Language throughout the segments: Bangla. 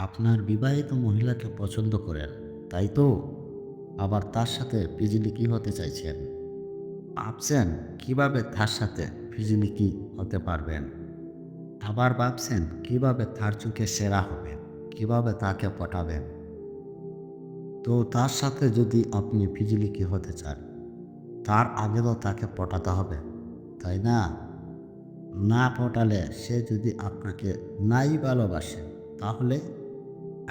আপনার বিবাহিত মহিলাকে পছন্দ করেন, তাই তো? আবার তার সাথে ফিজিলিকি হতে চাইছেন? ভাবছেন কীভাবে তার সাথে ফিজিলিকি হতে পারবেন? আবার ভাবছেন কীভাবে তার চোখে সেরা হবেন, কীভাবে তাকে পটাবেন? তো তার সাথে যদি আপনি ফিজিলিকি হতে চান, তার আগে তো তাকে পটাতে হবে, তাই না? না পটালে সে যদি আপনাকে নাই ভালোবাসে, তাহলে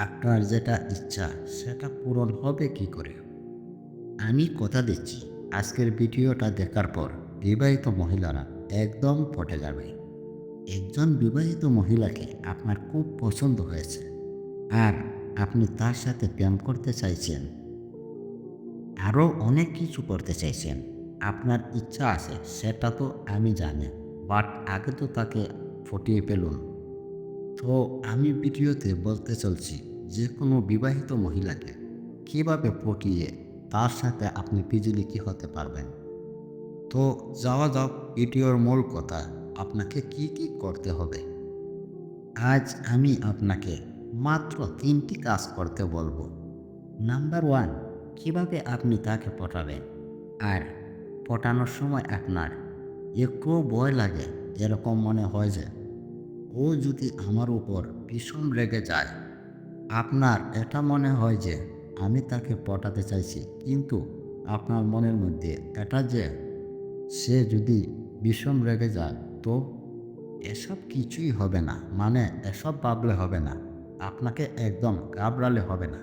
আপনার যেটা ইচ্ছা, সেটা পূরণ হবে কি করে? আমি কথা দিচ্ছি। আজকের ভিডিওটা দেখার পর বিবাহিত মহিলারা একদম পটে যাবে। একজন বিবাহিত মহিলাকে আপনার খুব পছন্দ হয়েছে আর আপনি তার সাথে প্রেম করতে চাইছেন, আরও অনেক কিছু করতে চাইছেন, আপনার ইচ্ছা আছে, সেটা তো আমি জানি, বাট আগে তো তাকে ফুটিয়ে পেলুন তো আমি ভিডিওতে বলতে চলছি যে কোনো বিবাহিত মহিলাকে কীভাবে পটিয়ে তার সাথে আপনি পিজিলিকি হতে পারবেন? তো যাওয়া যাক ভিডিওর মূল কথা। আপনাকে কি কি করতে হবে? আজ আমি আপনাকে মাত্র তিনটি কাজ করতে বলব। নাম্বার ওয়ান, কীভাবে আপনি তাকে পটাবেন? আর পটানোর সময় আপনার একটু ভয় লাগে, এরকম মনে হয় যে ও যদি আমার উপর ভীষণ রেগে যায় আপনার, এটা মনে হয় যে আমি তাকে পটাতে চাইছি। কিন্তু আপনার মনের মধ্যে এটা যে সে যদি বিষম রেগে যায়, তো এসব কিছুই হবে না। মানে এসব ভাবলে হবে না। আপনাকে একদম ঘাবড়ালে হবে না।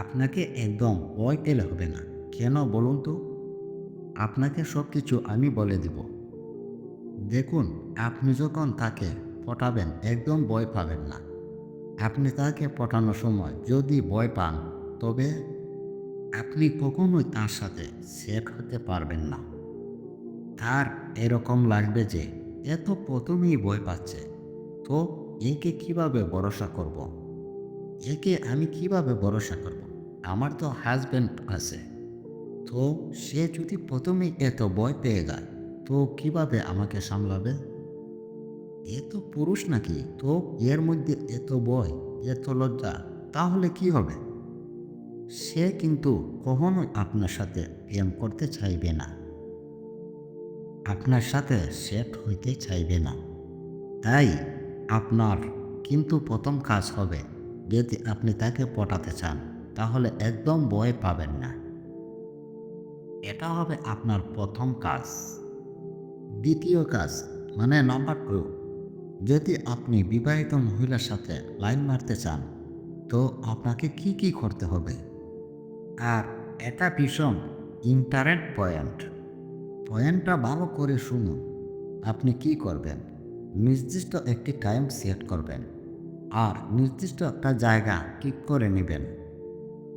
আপনাকে একদম ভয় পেলে হবে না। কেন বলুন তো? আপনাকে সব কিছু আমি বলে দিব। দেখুন, আপনি যখন তাকে পটাবেন, একদম ভয় পাবেন না। আপনি তাকে পটানোর সময় যদি ভয় পান, তবে আপনি কখনোই তার সাথে সেট হতে পারবেন না তার এরকম লাগবে যে এত প্রথমেই ভয় পাচ্ছে, তো একে কীভাবে ভরসা করব। একে আমি কীভাবে ভরসা করব। আমার তো হাজব্যান্ড আছে, তো সে যদি প্রথমেই এত ভয় পেয়ে যায়, তো কীভাবে আমাকে সামলাবে এ তো পুরুষ নাকি? তো এর মধ্যে এত ভয় এত লজ্জা, তাহলে কি হবে? সে কিন্তু কখনোই আপনার সাথে প্রেম করতে চাইবে না। আপনার সাথে সেট হইতে চাইবে না। তাই আপনার কিন্তু প্রথম কাজ হবে যদি আপনি তাকে পটাতে চান, তাহলে একদম ভয় পাবেন না। এটা হবে আপনার প্রথম কাজ। দ্বিতীয় কাজ মানে নাম্বার টু। যদি আপনি বিবাহিত মহিলার সাথে লাইন মারতে চান, তো আপনাকে কি কি করতে হবে? আর এটা ভীষণ ইন্টারেন্ট পয়েন্ট পয়েন্টটা ভালো করে শুনুন। আপনি কি করবেন? নির্দিষ্ট একটি টাইম সেট করবেন আর নির্দিষ্ট একটা জায়গা ঠিক করে নেবেন।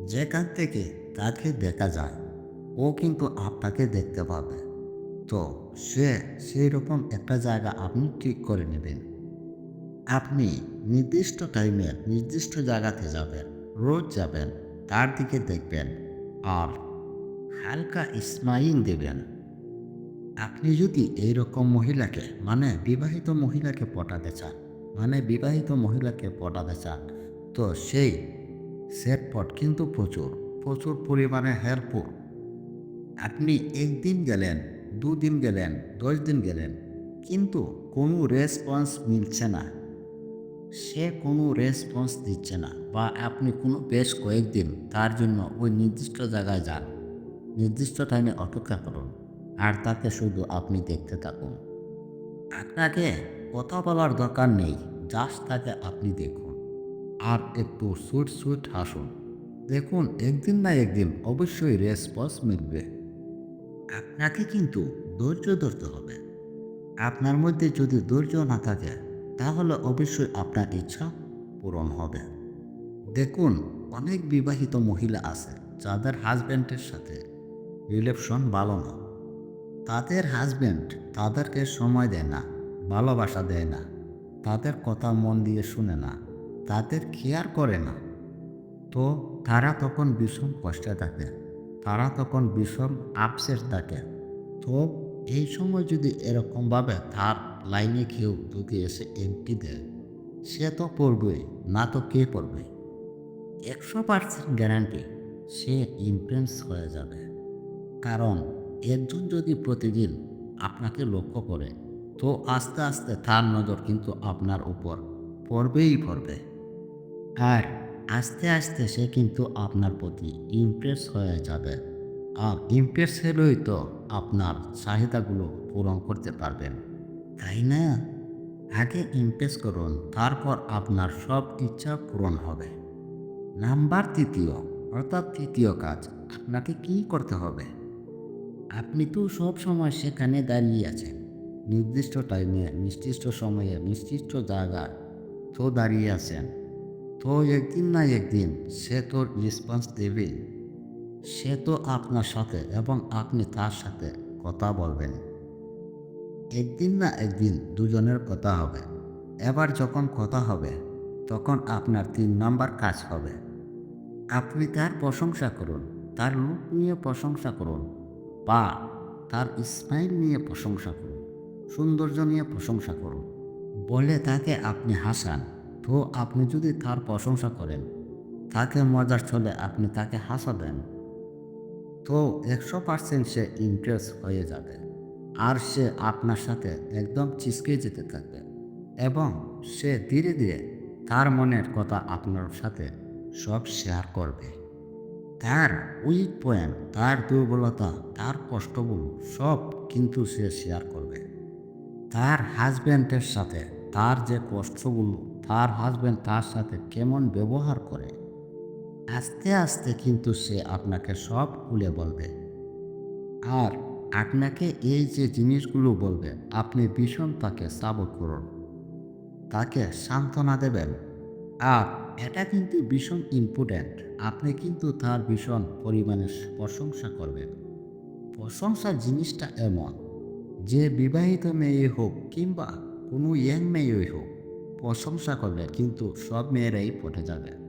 যেখান থেকে তাকে দেখা যায়, ও কিন্তু আপনাকে দেখতে পাবে। তো সে সেই রকম একটা জায়গা আপনি ঠিক করে নেবেন। আপনি নির্দিষ্ট টাইমে নির্দিষ্ট জায়গাতে যাবেন, রোজ যাবেন, তার দিকে দেখবেন আর হালকা স্মাইল দেবেন। আপনি যদি এইরকম মহিলাকে মানে বিবাহিত মহিলাকে পটাতে চান মানে বিবাহিত মহিলাকে পটাতে চান, তো সেই সেট পট কিন্তু প্রচুর প্রচুর পরিমাণে হেল্পফুল আপনি একদিন গেলেন, দুদিন গেলেন, দশ দিন গেলেন, কিন্তু কোনো রেসপন্স মিলছে না। সে কোনো রেসপন্স দিচ্ছে না বা আপনি কোনো বেশ কয়েকদিন তার জন্য ওই নির্দিষ্ট জায়গায় যান। নির্দিষ্ট টাইমে অপেক্ষা করুন আর তাকে শুধু আপনি দেখতে থাকুন। আপনাকে কথা বলার দরকার নেই জাস্ট তাকে আপনি দেখুন। আর একটু সুইট সুইট হাসুন। দেখুন, একদিন না একদিন অবশ্যই রেসপন্স মিলবে। আপনাকে কিন্তু ধৈর্য ধরতে হবে। আপনার মধ্যে যদি ধৈর্য না থাকে তাহলে অবশ্যই আপনার ইচ্ছা পূরণ হবে। দেখুন, অনেক বিবাহিত মহিলা আছে যাদের হাজব্যান্ডের সাথে রিলেশন ভালো না। তাদের হাজব্যান্ড তাদেরকে সময় দেয় না, ভালোবাসা দেয় না, তাদের কথা মন দিয়ে শুনে না, তাদের কেয়ার করে না। তো তারা তখন ভীষণ কষ্টে থাকে, তারা তখন ভীষণ আপসেট থাকে। তো এই সময় যদি এরকমভাবে তার লাইনে কেউ ঢুকে এসে এন্ট্রি দেয়। সে তো পড়বেই না তো কে পড়বে? একশো পার্সেন্ট গ্যারান্টি সে ইমপ্রেস হয়ে যাবে। কারণ একজন যদি প্রতিদিন আপনাকে লক্ষ্য করে, তো আস্তে আস্তে তার নজর কিন্তু আপনার উপর পড়বেই পড়বে। আর আস্তে আস্তে সে কিন্তু আপনার প্রতি ইমপ্রেস হয়ে যাবে। আর ইমপ্রেস হলেই তো আপনার চাহিদাগুলো পূরণ করতে পারবেন। তাই না? আগে ইমপ্রেস করুন, তারপর আপনার সব ইচ্ছা পূরণ হবে। নাম্বার তৃতীয়, অর্থাৎ তৃতীয় কাজ, আপনাকে কি করতে হবে? আপনি তো সব সময় সেখানে দাঁড়িয়ে আছেন। নির্দিষ্ট টাইমে নির্দিষ্ট সময়ে, নির্দিষ্ট জায়গায় তো দাঁড়িয়ে আছেন। তো একদিন না একদিন সে তো রেসপন্স দেবেই সে তো আপনার সাথে এবং আপনি তার সাথে কথা বলবেন। একদিন না একদিন দুজনের কথা হবে। এবার যখন কথা হবে, তখন আপনার তিন নাম্বার কাজ হবে। আপনি তার প্রশংসা করুন, তার লুক নিয়ে প্রশংসা করুন, বা তার স্মাইল নিয়ে প্রশংসা করুন, সৌন্দর্য নিয়ে প্রশংসা করুন। বলে তাকে আপনি হাসান, তো আপনি যদি তার প্রশংসা করেন, তাকে মজার ছলে আপনি তাকে হাসাবেন তো একশো পার্সেন্ট সে ইমপ্রেস হয়ে যাবে। আর সে আপনার সাথে একদম চিসকে যেতে থাকবে। এবং সে ধীরে ধীরে তার মনের কথা আপনার সাথে সব শেয়ার করবে। তার উইক পয়েন্ট তার দুর্বলতা, তার কষ্টগুলো সব কিন্তু সে শেয়ার করবে। তার হাজব্যান্ডের সাথে তার যে কষ্টগুলো, তার হাজব্যান্ড তার সাথে কেমন ব্যবহার করে, আস্তে আস্তে কিন্তু সে আপনাকে সব খুলে বলবে। আর আপনাকে এই যে জিনিসগুলো বলবে, আপনি ভীষণ তাকে সাপোর্ট করুন। তাকে সান্ত্বনা দেবেন। আর এটা কিন্তু ভীষণ ইম্পর্ট্যান্ট আপনি কিন্তু তার ভীষণ পরিমাণে প্রশংসা করবেন। প্রশংসার জিনিসটা এমন, যে বিবাহিত মেয়ে হোক কিংবা কোনো ইয়াং মেয়েই হোক, প্রশংসা করবে, কিন্তু সব মেয়েরাই পটে যাবে।